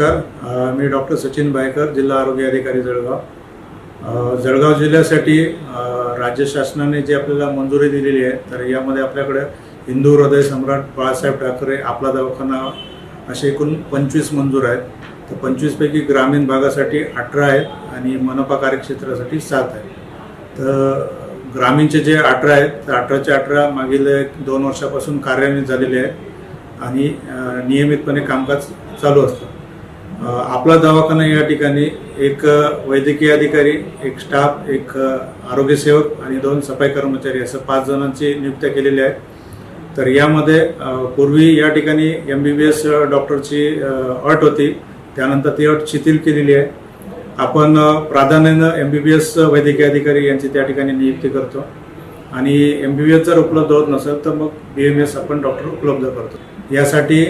नमस्कार. मी doctor Sachin biker जिल्हा आरोग्य अधिकारी जळगाव. जळगाव जिल्ह्यासाठी राज्य शासनाने जी आपल्याला मंजुरी दिलेली आहे तर यामध्ये आपल्याकडे हिंदू हृदय सम्राट बाळासाहेब ठाकरे आपला दवाखाना असे एकूण पंचवीस मंजूर आहेत. तर पंचवीसपैकी ग्रामीण भागासाठी अठरा आहेत आणि मनपा कार्यक्षेत्रासाठी सात आहेत. तर ग्रामीणचे जे अठरा आहेत तर अठराचे अठरा मागील एक दोन वर्षापासून कार्यान्वित झालेले आहेत आणि नियमितपणे कामकाज चालू असतं. आपला दवाखाना या ठिकाणी एक वैद्यकीय अधिकारी एक स्टाफ एक आरोग्यसेवक आणि दोन सफाई कर्मचारी असं पाच जणांची नियुक्त्या केलेली आहे. तर यामध्ये पूर्वी या ठिकाणी एम बी बी एस डॉक्टरची अट होती. त्यानंतर ती अट शिथिल केलेली आहे. आपण प्राधान्यानं एम बी बी एस वैद्यकीय अधिकारी यांची त्या ठिकाणी नियुक्ती करतो. आणि एम बी बी एस जर उपलब्ध होत नसेल तर मग बी एम एस आपण डॉक्टर उपलब्ध करतो. यासाठी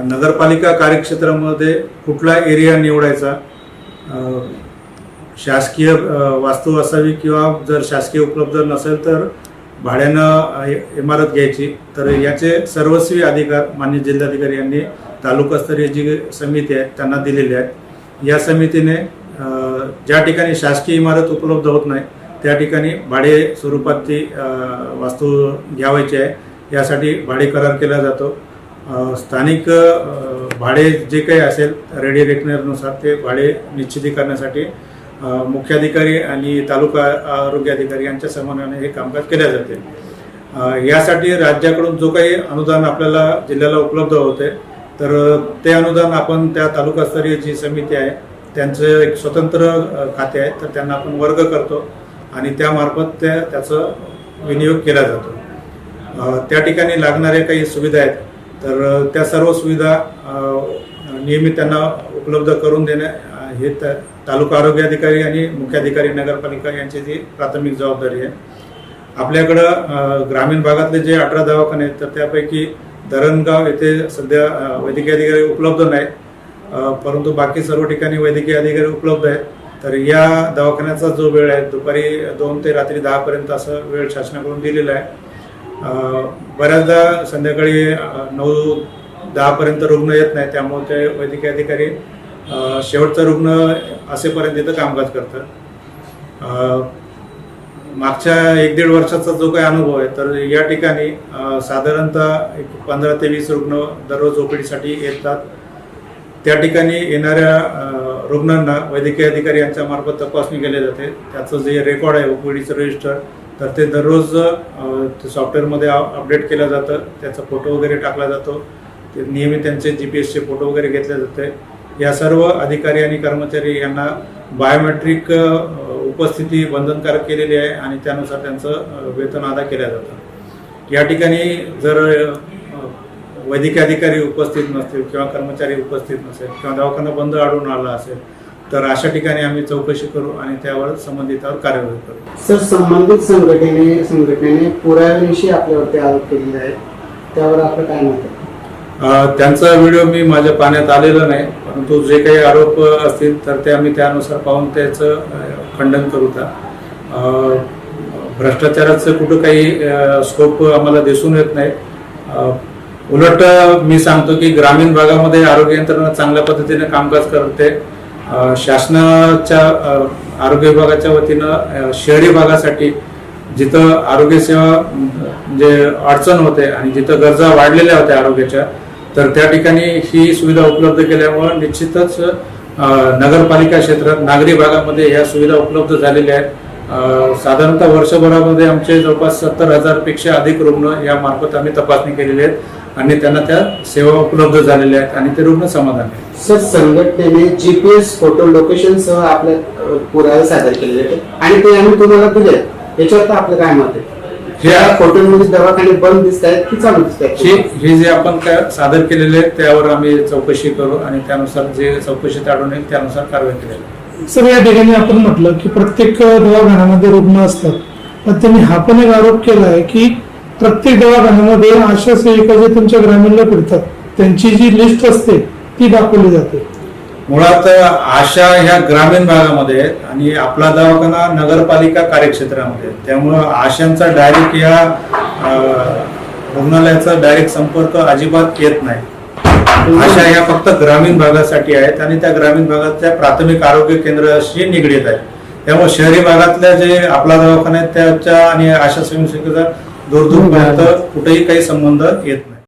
नगरपालिका कार्यक्षेत्रामध्ये कुठला एरिया निवडायचा? शासकीय वास्तू असावी किंवा जर शासकीय उपलब्ध नसेल तर भाड्यानं इमारत घ्यायची. तर याचे सर्वस्वी अधिकार मान्य जिल्हाधिकारी यांनी तालुकास्तरीय जी समिती आहे त्यांना दिलेली आहेत. या समितीने ज्या ठिकाणी शासकीय इमारत उपलब्ध होत नाही त्या ठिकाणी भाडे स्वरूपात ती वास्तू घ्यावायची आहे. यासाठी भाडे करार केला जातो. स्थानिक भाडे जे काही असेल रेडी रेकनरनुसार ते भाडे निश्चिती करण्यासाठी मुख्याधिकारी आणि तालुका आरोग्य अधिकारी यांच्या समन्वयाने हे कामकाज केले जाते. यासाठी राज्याकडून जो काही अनुदान आपल्याला जिल्ह्याला उपलब्ध होते तर ते अनुदान आपण त्या तालुकास्तरीय जी समिती आहे त्यांचं एक स्वतंत्र खाते आहे तर त्यांना आपण वर्ग करतो आणि त्यामार्फत त्या त्याचं विनियोग केला जातो. त्या ठिकाणी लागणाऱ्या काही सुविधा आहेत तर त्या सर्व सुविधा नियमित त्यांना उपलब्ध करून देणे हे त्या- तालुका आरोग्य अधिकारी आणि मुख्याधिकारी नगरपालिका यांची जी प्राथमिक जबाबदारी आहे. आपल्याकडं ग्रामीण भागातले जे अठरा दवाखाने आहेत तर त्यापैकी धरणगाव येथे सध्या वैद्यकीय अधिकारी उपलब्ध नाहीत. परंतु बाकी सर्व ठिकाणी वैद्यकीय अधिकारी उपलब्ध आहेत. तर या दवाखान्याचा जो वेळ आहे दुपारी दोन ते रात्री दहापर्यंत असं वेळ शासनाकडून दिलेला आहे. बऱ्याचदा संध्याकाळी नऊ दहापर्यंत रुग्ण येत नाही त्यामुळे ते वैद्यकीय अधिकारी शेवटचा रुग्ण असेपर्यंत इथं कामकाज करतात. मागच्या एक दीड वर्षाचा जो काही अनुभव आहे तर या ठिकाणी साधारणतः एक पंधरा ते वीस रुग्ण दररोज ओपीडीसाठी येतात. त्या ठिकाणी येणाऱ्या रुग्णांना वैद्यकीय अधिकारी यांच्या मार्फत तपासणी केली जाते. त्याचं जे रेकॉर्ड आहे ओपीडीचं रजिस्टर तर ते दररोज सॉफ्टवेअरमध्ये अपडेट केलं जातं त्याचा फोटो वगैरे टाकला जातो. ते नेहमी त्यांचे जी पी एसचे फोटो वगैरे घेतले जाते. या सर्व अधिकारी आणि कर्मचारी यांना बायोमेट्रिक उपस्थिती बंधनकारक केलेली आहे आणि त्यानुसार त्यांचं वेतन अदा केलं जातं. या ठिकाणी जर वैद्यकीय अधिकारी उपस्थित नसतील किंवा कर्मचारी उपस्थित नसेल किंवा दवाखाना बंद आढळून आला असेल तर अशा ठिकाणी आम्ही चौकशी करू आणि त्यावर संबंधितावर कार्यवाही करू. सर संबंधित संघटनेने संघटनेने पुराव्याविषयी आपल्यावरती आरोप केलेले आहेत. त्यावर आपलं काय मत त्यांचा व्हिडिओ मी माझ्या पाहण्यात आलेला नाही परंतु जे काही आरोप असतील तर ते आम्ही त्यानुसार पाहून त्याचं खंडन करू त्या भ्रष्टाचाराचं कुठं काही स्कोप आम्हाला दिसून येत नाही. उलट मी सांगतो की ग्रामीण भागामध्ये आरोग्य यंत्रणा चांगल्या पद्धतीने कामकाज करते. शासनाच्या आरोग्य विभागाच्या वतीनं शहरी भागासाठी जिथं आरोग्यसेवा म्हणजे अडचण होते आणि जिथं गरजा वाढलेल्या होत्या आरोग्याच्या तर त्या ठिकाणी ही सुविधा उपलब्ध केल्यामुळं निश्चितच नगरपालिका क्षेत्रात नागरी भागामध्ये ह्या सुविधा उपलब्ध झालेल्या आहेत. साधारणतः वर्षभरामध्ये आमचे जवळपास सत्तर हजारपेक्षा अधिक रुग्ण या मार्फत आम्ही तपासणी केलेली आहेत. आणि त्यांना त्या सेवा उपलब्ध झालेल्या आहेत आणि ते रुग्ण समाधान आहेत. सर संघटनेने जीपीएस फोटो लोकेशन सह आपल्या पुरावे सादर केलेले आहेत. आणि ते आम्ही तुम्हाला दिले याच्यावर आपलं काय मत आहे? ह्या फोटोमध्ये दवाखाने बंद दिसत आहेत की चालू दिसत हे आहेत? हे जे आपण काय सादर केलेले आहेत त्यावर आम्ही चौकशी करू आणि त्यानुसार जे चौकशीत आढळून येईल त्यानुसार कारवाई केली जाईल. सर या ठिकाणी आपण म्हटलं की प्रत्येक दवाखान्यामध्ये रुग्ण असतात. पण त्यांनी हा पण एक आरोप केला आहे की प्रत्येक दवाखान्यामध्ये आशा सेविका जे तुमच्या ग्रामीणला फिरतात. त्यांची जी लिस्ट असते ती दाखवली जाते. मुळात आशा ह्या ग्रामीण भागामध्ये आहेत आणि आपला दवाखाना नगरपालिका कार्यक्षेत्रामध्ये. त्यामुळं आशांचा डायरेक्ट या रुग्णालयाचा डायरेक्ट संपर्क अजिबात येत नाही. आशा या फक्त ग्रामीण भागासाठी आहेत आणि त्या ग्रामीण भागातल्या प्राथमिक आरोग्य केंद्राशी निगडीत आहेत. त्यामुळे शहरी भागातल्या जे आपला दवाखाना आहेत त्याच्या आणि आशा स्वयंसेविकेचा दूर कुठेही काही संबंध येत नाही.